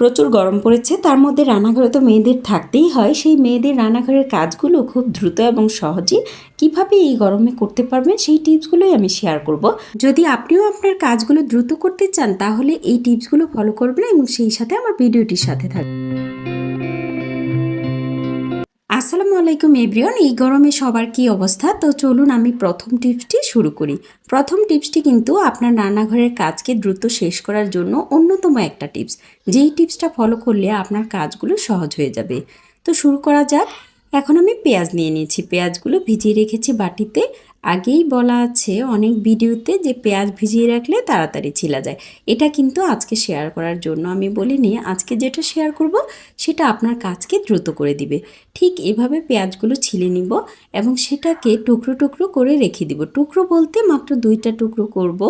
প্রচুর গরম পড়েছে, তার মধ্যে রান্নাঘরে তো মেয়েদের থাকতেই হয়। সেই মেয়েদের রান্নাঘরের কাজগুলো খুব দ্রুত এবং সহজে কীভাবে এই গরমে করতে পারবেন, সেই টিপসগুলোই আমি শেয়ার করব। যদি আপনিও আপনার কাজগুলো দ্রুত করতে চান, তাহলে এই টিপসগুলো ফলো করবেন এবং সেই সাথে আমার ভিডিওটির সাথে থাকবেন। আসসালামু আলাইকুম এভরিওন এই গরমে সবার কি অবস্থা? তো চলুন আমি প্রথম টিপসটি শুরু করি। প্রথম টিপসটি কিন্তু আপনার রান্নাঘরের কাজকে দ্রুত শেষ করার জন্য অন্যতম একটা টিপস। যেই টিপসটা ফলো করলে আপনার কাজগুলো সহজ হয়ে যাবে। তো শুরু করা যাক। এখন আমি পেঁয়াজ নিয়ে নিয়েছি। পেঁয়াজগুলো ভিজিয়ে রেখেছি বাটিতে। আগেই বলা আছে অনেক ভিডিওতে যে পেঁয়াজ ভিজিয়ে রাখলে তাড়াতাড়ি ছিলা যায়। এটা কিন্তু আজকে শেয়ার করার জন্য আমি বলিনি, আজকে যেটা শেয়ার করব সেটা আপনার কাজকে দ্রুত করে দিবে। ঠিক এভাবে পেঁয়াজগুলো ছিলে নিব এবং সেটাকে টুকরো টুকরো করে রেখে দিব। টুকরো বলতে মাত্র দুইটা টুকরো করব।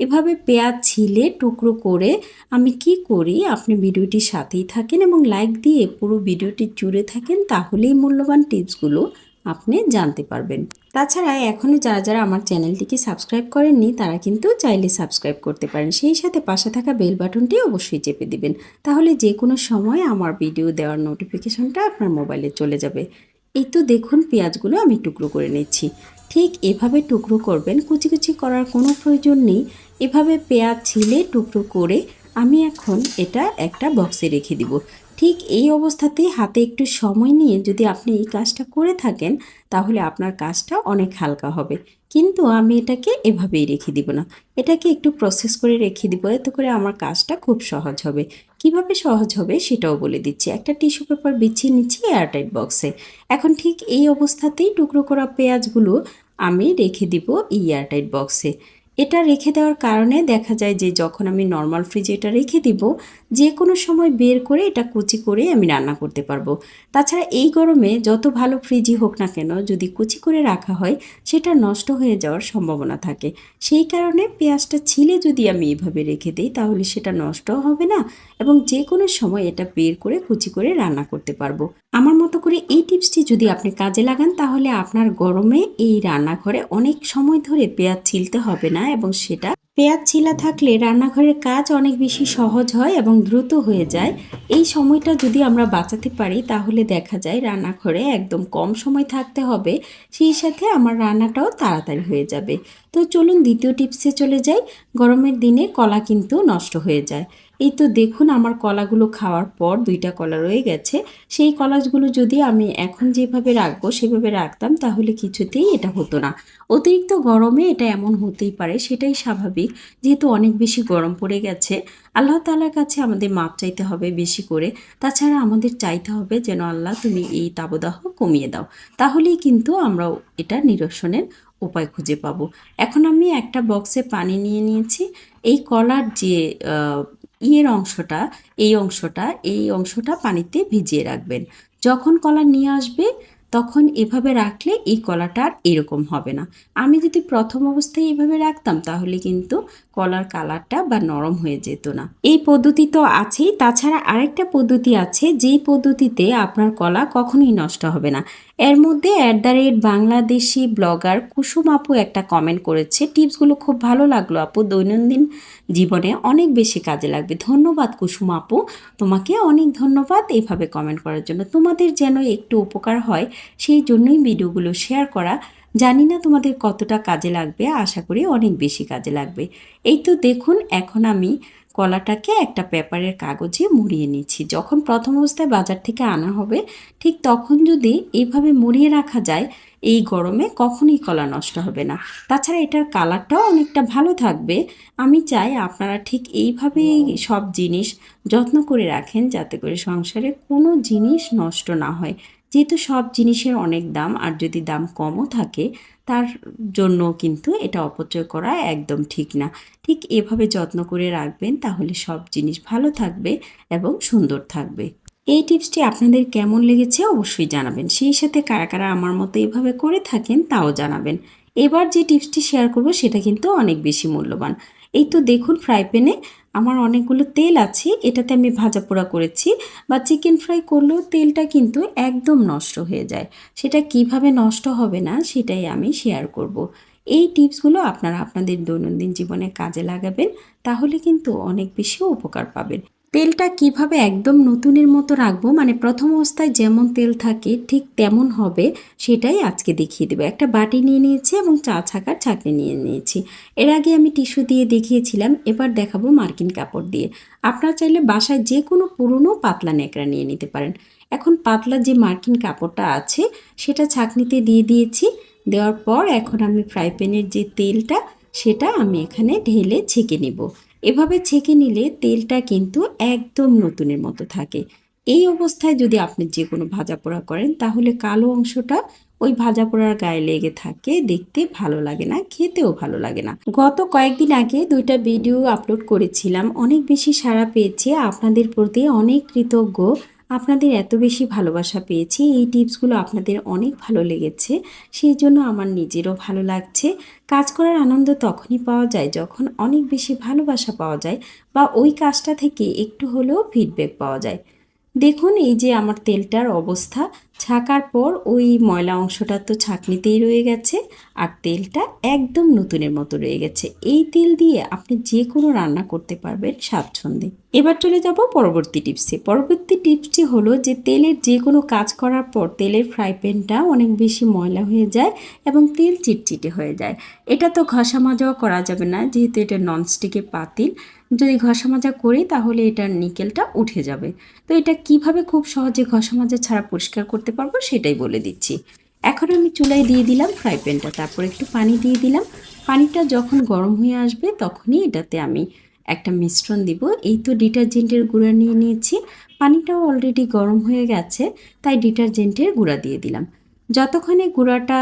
এভাবে পেঁয়াজ ছিলে টুকরো করে আমি কি করি, আপনি ভিডিওটির সাথেই থাকেন এবং লাইক দিয়ে পুরো ভিডিওটি জুড়ে থাকেন, তাহলেই মূল্যবান টিপসগুলো আপনি জানতে পারবেন। তাছাড়া এখনও যারা যারা আমার চ্যানেলটিকে সাবস্ক্রাইব করেননি, তারা কিন্তু চাইলে সাবস্ক্রাইব করতে পারেন। সেই সাথে পাশে থাকা বেল বাটনটি অবশ্যই চেপে দিবেন। তাহলে যে কোনো সময় আমার ভিডিও দেওয়ার নোটিফিকেশনটা আপনার মোবাইলে চলে যাবে। এই তো দেখুন, পেঁয়াজগুলো আমি টুকরো করে নিচ্ছি। ঠিক এভাবে টুকরো করবেন, কুচি কুচি করার কোনো প্রয়োজন নেই। এভাবে পেঁয়াজ ছিলে টুকরো করে আমি এখন এটা একটা বক্সে রেখে দিব। ঠিক এই অবস্থাতে হাতে একটু সময় নিয়ে যদি আপনি এই কাজটা করে থাকেন, তাহলে আপনার কাজটা অনেক হালকা হবে। কিন্তু আমি এটাকে এভাবেই রেখে দিব না। এটাকে একটু প্রসেস করে রেখে দিব, এতে করে আমার কাজটা খুব সহজ হবে। কীভাবে সহজ হবে সেটাও বলে দিচ্ছি। একটা টিস্যু পেপার বিছিয়ে নিচ্ছি এয়ারটাইট বক্সে এখন ঠিক এই অবস্থাতেই টুকরো করা পেঁয়াজগুলো আমি রেখে দিব এই এয়ারটাইট বক্সে এটা রেখে দেওয়ার কারণে দেখা যায় যে যখন আমি নর্মাল ফ্রিজে এটা রেখে দিব, যে কোনো সময় বের করে এটা কুচি করে আমি রান্না করতে পারব। তাছাড়া এই গরমে যত ভালো ফ্রিজই হোক না কেন, যদি কুচি করে রাখা হয়, সেটা নষ্ট হয়ে যাওয়ার সম্ভাবনা থাকে। সেই কারণে পেঁয়াজটা ছিলে যদি আমি এভাবে রেখে দিই, তাহলে সেটা নষ্টও হবে না এবং যে কোনো সময় এটা বের করে কুচি করে রান্না করতে পারব। আমার মতো করে এই টিপসটি যদি আপনি কাজে লাগান, তাহলে আপনার গরমে এই রান্নাঘরে অনেক সময় ধরে পেঁয়াজ ছিলতে হবে না এবং সেটা পেঁয়াজ ছিলা থাকলে রান্নাঘরের কাজ অনেক বেশি সহজ হয় এবং দ্রুত হয়ে যায়। এই সময়টা যদি আমরা বাঁচাতে পারি, তাহলে দেখা যায় রান্নাঘরে একদম কম সময় থাকতে হবে, সেই সাথে আমার রান্নাটাও তাড়াতাড়ি হয়ে যাবে। তো চলুন দ্বিতীয় টিপসে চলে যাই। গরমের দিনে কলা কিন্তু নষ্ট হয়ে যায়। এই তো দেখুন আমার কলাগুলো খাওয়ার পর দুইটা কলা রয়ে গেছে। সেই কলাগুলো যদি আমি এখন যেভাবে রাখব, সেভাবে রাখতাম তাহলে কিছুতেই এটা হতো না। অতিরিক্ত গরমে এটা এমন হতেই পারে, সেটাই স্বাভাবিক। যেহেতু অনেক বেশি গরম পড়ে গেছে, আল্লাহ তালার কাছে আমাদের মাপ চাইতে হবে বেশি করে। তাছাড়া আমাদের চাইতে হবে যেন আল্লাহ তুমি এই তাবদাহ কমিয়ে দাও। তাহলেই কিন্তু আমরা এটা নিরসনের উপায় খুঁজে পাবো। এখন আমি একটা বক্সে পানি নিয়ে নিয়েছি। এই কলার যে ইয়ের অংশটা, এই অংশটা এই অংশটা পানিতে ভিজিয়ে রাখবেন। যখন কলা নিয়ে আসবে, তখন এভাবে রাখলে এই কলাটা আর এরকম হবে না। আমি যদি প্রথম অবস্থায় এভাবে রাখতাম, তাহলে কিন্তু কলার কালারটা বা নরম হয়ে যেত না। এই পদ্ধতি তো আছেই, তাছাড়া আরেকটা পদ্ধতি আছে, যেই পদ্ধতিতে আপনার কলা কখনোই নষ্ট হবে না। এর মধ্যে at the rate Bangladeshi blogger Kusum আপু একটা কমেন্ট করেছে টিপসগুলো খুব ভালো লাগল আপু, দৈনন্দিন জীবনে অনেক বেশি কাজে লাগবে। ধন্যবাদ কুসুম আপু, তোমাকে অনেক ধন্যবাদ এইভাবে কমেন্ট করার জন্য। তোমাদের যেন একটু উপকার হয়, সেই জন্যই ভিডিওগুলো শেয়ার করা জানি না তোমাদের কতটা কাজে লাগবে, আশা করি অনেক বেশি কাজে লাগবে। এই তো দেখুন, এখন আমি কলাটাকে একটা পেপারের কাগজে মুড়িয়ে নিচ্ছি। যখন প্রথম অবস্থায় বাজার থেকে আনা হবে, ঠিক তখন যদি এইভাবে মুড়িয়ে রাখা যায়, এই গরমে কখনই কলা নষ্ট হবে না। তাছাড়া এটার কালারটাও অনেকটা ভালো থাকবে। আমি চাই আপনারা ঠিক এইভাবেই সব জিনিস যত্ন করে রাখেন, যাতে করে সংসারে কোনো জিনিস নষ্ট না হয়। যেহেতু সব জিনিসের অনেক দাম আর যদি দাম কমও থাকে, তার জন্য কিন্তু এটা অপচয় করা একদম ঠিক না। ঠিক এভাবে যত্ন করে রাখবেন তাহলে সব জিনিস ভালো থাকবে এবং সুন্দর থাকবে। এই টিপসটি আপনাদের কেমন লেগেছে অবশ্যই জানাবেন। সেই সাথে কারা কারা আমার মতো এভাবে করে থাকেন তাও জানাবেন। এবার যে টিপসটি শেয়ার করব সেটা কিন্তু অনেক বেশি মূল্যবান। এই তো দেখুন ফ্রাই প্যানে আমার অনেকগুলো তেল আছে, এটাতে আমি ভাজা পোড়া করেছি, বা চিকেন ফ্রাই করলেও তেলটা কিন্তু একদম নষ্ট হয়ে যায় সেটা কীভাবে নষ্ট হবে না, সেটাই আমি শেয়ার করব। এই টিপসগুলো আপনারা আপনাদের দৈনন্দিন জীবনে কাজে লাগাবেন, তাহলে কিন্তু অনেক বেশি উপকার পাবেন তেলটা কীভাবে একদম নতুনের মতো রাখব? মানে প্রথম অবস্থায় যেমন তেল থাকে, ঠিক তেমন হবে, সেটাই আজকে দেখিয়ে দেবো। একটা বাটি নিয়ে নিয়েছি এবং চা ছাকার ছাঁকনি নিয়ে নিয়েছি। এর আগে আমি টিস্যু দিয়ে দেখিয়েছিলাম, এবার দেখাবো মার্কিন কাপড় দিয়ে। আপনারা চাইলে বাসায় যে কোনো পুরনো পাতলা ন্যাকড়া নিয়ে নিতে পারেন। এখন পাতলা যে মার্কিন কাপড়টা আছে, সেটা ছাঁকনিতে দিয়ে দিয়েছি। দেওয়ার পর এখন আমি ফ্রাই প্যানের যে তেলটা, সেটা আমি এখানে ঢেলে ছেঁকে নিব। এভাবে ছেঁকে নিলে তেলটা কিন্তু একদম নতুনের মতো থাকে। এই অবস্থায় যদি আপনি যে কোনো ভাজা পোড়া করেন, তাহলে কালো অংশটা ওই ভাজা পোড়ার গায়ে লেগে থাকে, দেখতে ভালো লাগে না, খেতেও ভালো লাগে না। গত কয়েকদিন আগে দুইটা ভিডিও আপলোড করেছিলাম। অনেক বেশি সাড়া পেয়েছে। আপনাদের প্রতি অনেক কৃতজ্ঞ। আপনাদের এত বেশি ভালোবাসা পেয়েছি, এই টিপসগুলো আপনাদের অনেক ভালো লেগেছে, সেই জন্য আমার নিজেরও ভালো লাগছে। কাজ করার আনন্দ তখনই পাওয়া যায় যখন অনেক বেশি ভালোবাসা পাওয়া যায় বা ওই কাজটা থেকে একটু হলেও ফিডব্যাক পাওয়া যায়। দেখুন এই যে আমার তেলটার অবস্থা ছাকার পর ওই ময়লা অংশটা তো ছাকনিতেই রয়ে গেছে আর তেলটা একদম নতুনের মতো রয়ে গেছে। এই তেল দিয়ে আপনি যে কোনো রান্না করতে পারবেন স্বাচ্ছন্দ্যে। এবার চলে যাব পরবর্তী টিপসে। পরবর্তী টিপসটি হলো যে তেলের যে কোনো কাজ করার পর তেলের ফ্রাই প্যানটা অনেক বেশি ময়লা হয়ে যায় এবং তেল চিটচিটে হয়ে যায়। এটা তো ঘষা মাজাও করা যাবে না, যেহেতু এটা ননস্টিকের পাতিল। যদি ঘষা মাজা করি তাহলে এটার নিকেলটা উঠে যাবে। তো এটা কীভাবে খুব সহজে ঘষা মাজা ছাড়া পরিষ্কার করতে পারব সেটাই বলে দিচ্ছি। এখন আমি চুলায় দিয়ে দিলাম ফ্রাই প্যানটা তারপর একটু পানি দিয়ে দিলাম। পানিটা যখন গরম হয়ে আসবে তখনই এটাতে আমি একটা মিশ্রণ দিব। এই তো ডিটারজেন্টের গুঁড়া নিয়ে নিয়েছি। পানিটাও অলরেডি গরম হয়ে গেছে, তাই ডিটারজেন্টের গুঁড়া দিয়ে দিলাম। যতক্ষণে গুঁড়াটা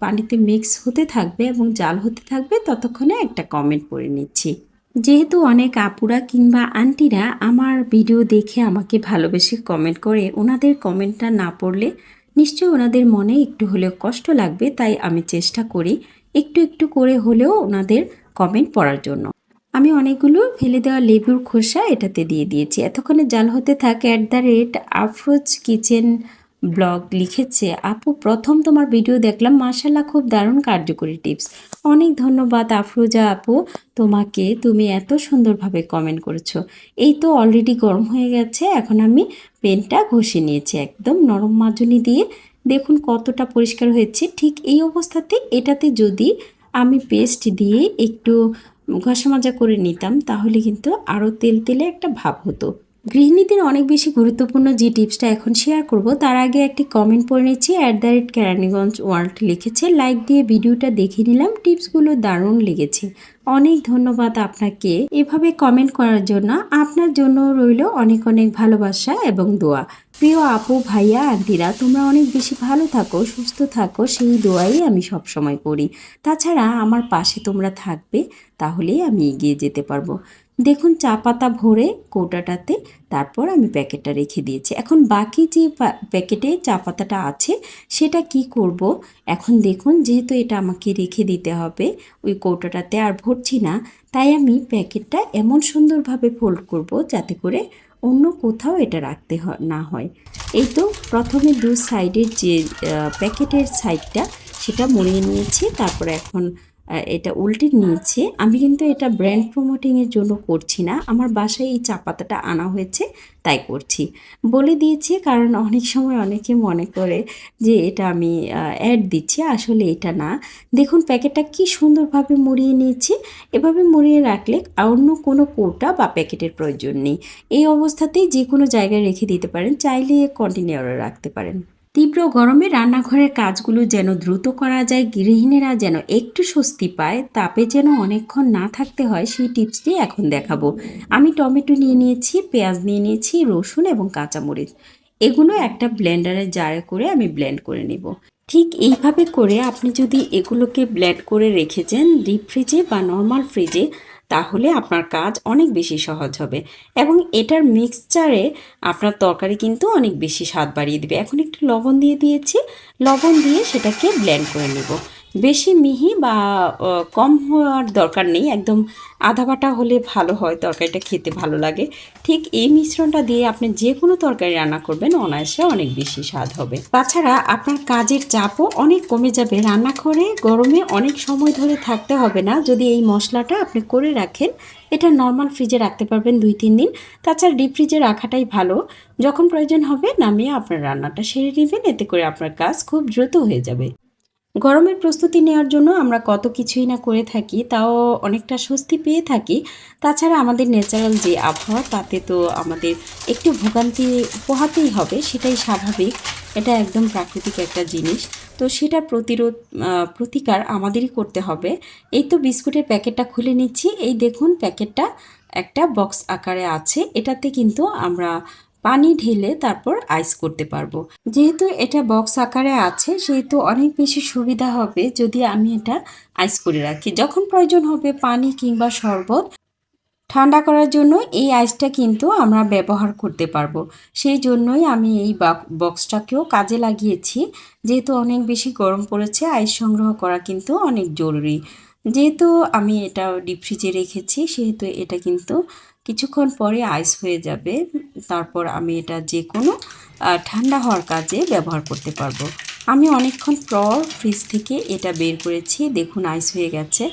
পানিতে মিক্স হতে থাকবে এবং জাল হতে থাকবে, ততক্ষণে একটা কমেন্ট পড়ে নিচ্ছি। যেহেতু অনেক আপুরা কিংবা আন্টিরা আমার ভিডিও দেখে আমাকে ভালোবেসে কমেন্ট করে, ওনাদের কমেন্টটা না পড়লে নিশ্চয়ই ওনাদের মনে একটু হলেও কষ্ট লাগবে, তাই আমি চেষ্টা করি একটু একটু করে হলেও ওনাদের কমেন্ট পড়ার জন্য। আমি অনেকগুলো ফেলে দেওয়া লেবুর খোসা এটাতে দিয়ে দিয়েছি। এতক্ষণে জাল হতে থাকে at the rate Afroz kitchen blog লিখেছে, আপু, প্রথম তোমার ভিডিও দেখলাম। মাশাল্লাহ খুব দারুণ কার্যকরী টিপস। অনেক ধন্যবাদ আফরোজা আপু। তোমাকে তুমি এত সুন্দরভাবে কমেন্ট করেছ। এই তো অলরেডি গরম হয়ে গেছে। এখন আমি পেনটা ঘষে নিয়েছি একদম নরম মাজনি দিয়ে। দেখুন কতটা পরিষ্কার হয়েছে। ঠিক এই অবস্থাতে এটাতে যদি আমি পেস্ট দিয়ে একটু ঘষা মাজা করে নিতাম, তাহলে কিন্তু আরও তেল তেলে একটা ভাব হতো। গৃহিণীদের অনেক বেশি গুরুত্বপূর্ণ যে টিপসটা এখন শেয়ার করব, তার আগে একটি কমেন্ট পড়ে নিচ্ছি। At the rate Keraniganj world লিখেছে লাইক দিয়ে ভিডিওটা দেখে নিলাম, টিপসগুলো দারুণ লেগেছে। অনেক ধন্যবাদ আপনাকে। এভাবে কমেন্ট করার জন্য আপনার জন্য রইল অনেক অনেক ভালোবাসা এবং দোয়া। প্রিয় আপু, ভাইয়া, আন্টিরা, তোমরা অনেক বেশি ভালো থাকো, সুস্থ থাকো, সেই দোয়াই আমি সব সময় করি। তাছাড়া আমার পাশে তোমরা থাকবে, তাহলেই আমি এগিয়ে যেতে পারব। দেখুন চা পাতা ভরে কৌটাটাতে তারপর আমি প্যাকেটটা রেখে দিয়েছি। এখন বাকি যে প্যাকেটে চা পাতাটা আছে, সেটা কি করব? এখন দেখুন যেহেতু এটা আমাকে রেখে দিতে হবে, ওই কৌটাটাতে আর ভরছি না, তাই আমি প্যাকেটটা এমন সুন্দরভাবে ফোল্ড করব যাতে করে অন্য কোথাও এটা রাখতে না হয়। এই তো প্রথমে দু সাইডের যে প্যাকেটের সাইডটা, সেটা মুড়িয়ে নিয়েছি, তারপরে এখন এটা উল্টে নিয়েছি। আমি কিন্তু এটা ব্র্যান্ড প্রমোটিংয়ের জন্য করছি না। আমার বাসায় এই চা পাতাটা আনা হয়েছে, তাই করছি। বলে দিয়েছি, কারণ অনেক সময় অনেকে মনে করে যে এটা আমি অ্যাড দিচ্ছি, আসলে এটা না। দেখুন, প্যাকেটটা কি সুন্দরভাবে মুড়িয়ে নিয়েছি। এভাবে মুড়িয়ে রাখলে অন্য কোনো কোটা বা প্যাকেটের প্রয়োজন নেই। এই অবস্থাতেই যে কোনো জায়গায় রেখে দিতে পারেন, চাইলে কন্টিনিউরে রাখতে পারেন। তীব্র গরমে রান্নাঘরের কাজগুলো যেন দ্রুত করা যায়, গৃহিণীরা যেন একটু স্বস্তি পায়, তাপে যেন অনেকক্ষণ না থাকতে হয়, সেই টিপসটি এখন দেখাবো। আমি টমেটো নিয়ে নিয়েছি, পেঁয়াজ নিয়ে নিয়েছি, রসুন এবং কাঁচামরিচ। এগুলো একটা ব্লেন্ডারের জারে করে আমি ব্লেন্ড করে নেব। ঠিক এইভাবে করে আপনি যদি এগুলোকে ব্লেন্ড করে রেখেছেন ডিপ ফ্রিজে বা নর্মাল ফ্রিজে তাহলে আপনার কাজ অনেক বেশি সহজ হবে। এবং এটার মিক্সচারে আপনার তরকারি কিন্তু অনেক বেশি স্বাদ বাড়িয়ে দেবে। এখন একটু লবণ দিয়ে দিয়েছি। লবণ দিয়ে সেটাকে ব্ল্যান্ড করে নেব। বেশি মিহি বা কম হওয়ার দরকার নেই। একদম আধা বাটা হলে ভালো হয় তরকারিটা খেতে ভালো লাগে। ঠিক এই মিশ্রণটা দিয়ে আপনি যে কোনো তরকারি রান্না করবেন, অনায়াসে অনেক বেশি স্বাদ হবে। তাছাড়া আপনার কাজের চাপও অনেক কমে যাবে। রান্না করে গরমে অনেক সময় ধরে থাকতে হবে না। যদি এই মশলাটা আপনি করে রাখেন, এটা নর্মাল ফ্রিজে রাখতে পারবেন দুই, তিন দিন। তাছাড়া ডিপ ফ্রিজে রাখাটাই ভালো। যখন প্রয়োজন হবে, নামিয়ে আপনার রান্নাটা সেরে নেবেন। এতে করে আপনার কাজ খুব দ্রুত হয়ে যাবে। গরমের প্রস্তুতি নেওয়ার জন্য আমরা কত কিছুই না করে থাকি, তাও অনেকটা স্বস্তি পেয়ে থাকি। তাছাড়া আমাদের ন্যাচারাল যে আবহাওয়া, তাতে তো আমাদের একটু ভোগান্তি পোহাতেই হবে, সেটাই স্বাভাবিক। এটা একদম প্রাকৃতিক একটা জিনিস। তো সেটা প্রতিরোধ প্রতিকার আমাদেরই করতে হবে। এই তো বিস্কুটের প্যাকেটটা খুলে নিচ্ছি। এই দেখুন, প্যাকেটটা একটা বক্স আকারে আছে। এটাতে কিন্তু আমরা পানি ঢেলে তারপর আইস করতে পারব। যেহেতু এটা বক্স আকারে আছে, সেহেতু অনেক বেশি সুবিধা হবে যদি আমি এটা আইস করে রাখি। যখন প্রয়োজন হবে পানি কিংবা শরবত, ঠান্ডা করার জন্য এই আইসটা কিন্তু আমরা ব্যবহার করতে পারব। সেই জন্যই আমি এই বাক- বক্সটাকেও কাজে লাগিয়েছি। যেহেতু অনেক বেশি গরম পড়েছে আইস সংগ্রহ করা কিন্তু অনেক জরুরি। যেহেতু আমি এটা ডিপ ফ্রিজে রেখেছি, সেহেতু এটা কিন্তু কিছুক্ষণ পরে আইস হয়ে যাবে। তারপর আমি এটা যে কোনো ঠান্ডা হওয়ার কাজে ব্যবহার করতে পারব। আমি অনেকক্ষণ পর ফ্রিজ থেকে এটা বের করেছি। দেখুন আইস হয়ে গেছে।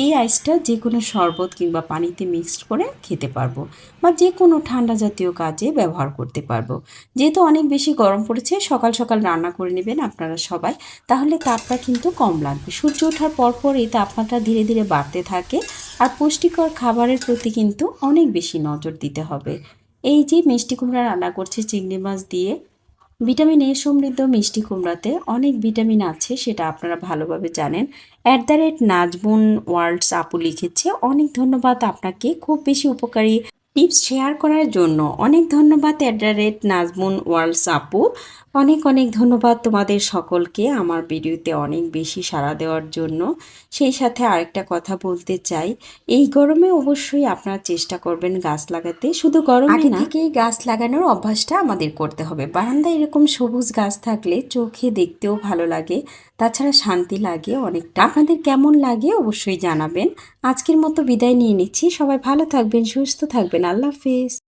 এই আইসটা যে কোনো শরবত কিংবা পানিতে মিক্সড করে খেতে পারব বা যে কোনো ঠান্ডা জাতীয় কাজে ব্যবহার করতে পারব। যেহেতু অনেক বেশি গরম পড়েছে, সকাল সকাল রান্না করে নেবেন আপনারা সবাই। তাহলে তাপটা কিন্তু কম লাগবে। সূর্য ওঠার পরপরই তাপমাত্রা ধীরে ধীরে বাড়তে থাকে আর পুষ্টিকর খাবারের প্রতি কিন্তু অনেক বেশি নজর দিতে হবে। এই যে মিষ্টি কুমড়া রান্না করছে, চিংড়ি মাছ দিয়ে ভিটামিন এ সমৃদ্ধ মিষ্টি কুমড়াতে অনেক ভিটামিন আছে, সেটা আপনারা ভালোভাবে জানেন। At the rate Najbun worlds আপু লিখেছে, অনেক ধন্যবাদ আপনাকে। খুব বেশি উপকারী টিপস শেয়ার করার জন্য। অনেক ধন্যবাদ at the rate Najbun worlds আপু। অনেক অনেক ধন্যবাদ তোমাদের সকলকে আমার ভিডিওতে অনেক বেশি সাড়া দেওয়ার জন্য। সেই সাথে আরেকটা কথা বলতে চাই এই গরমে অবশ্যই আপনারা চেষ্টা করবেন গাছ লাগাতে। শুধু গরমে আগে না থেকেই গাছ লাগানোর অভ্যাসটা আমাদের করতে হবে। বারান্দায় এরকম সবুজ গাছ থাকলে চোখে দেখতেও ভালো লাগে তাছাড়া শান্তি লাগে অনেকটা। আপনাদের কেমন লাগে অবশ্যই জানাবেন। আজকের মতো বিদায় নিয়ে নিচ্ছি। সবাই ভালো থাকবেন সুস্থ থাকবেন। আল্লাহ হাফেজ।